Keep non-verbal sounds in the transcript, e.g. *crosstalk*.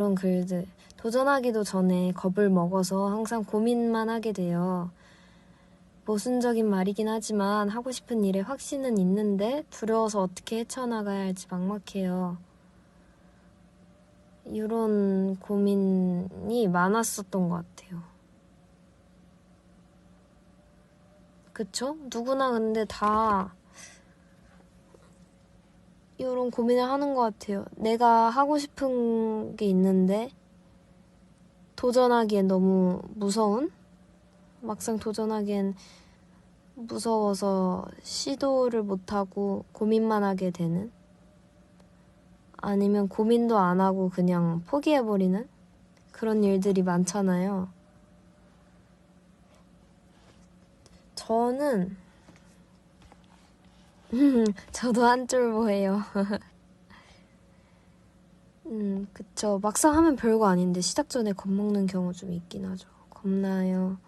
그런 글들. 도전하기도 전에 겁을 먹어서 항상 고민만 하게 돼요. 모순적인 말이긴 하지만 하고 싶은 일에 확신은 있는데 두려워서 어떻게 헤쳐나가야 할지 막막해요. 이런 고민이 많았었던 것 같아요. 그쵸? 누구나 근데 다 이런 고민을 하는 것 같아요. 내가 하고 싶은 게 있는데 도전하기엔 너무 무서운? 막상 도전하기엔 무서워서 시도를 못하고 고민만 하게 되는? 아니면 고민도 안 하고 그냥 포기해버리는? 그런 일들이 많잖아요. 저는 *laughs* 저도 한줄보예요. *laughs* 음, 그쵸. 막상 하면 별거 아닌데 시작 전에 겁먹는 경우 좀 있긴 하죠. 겁나요.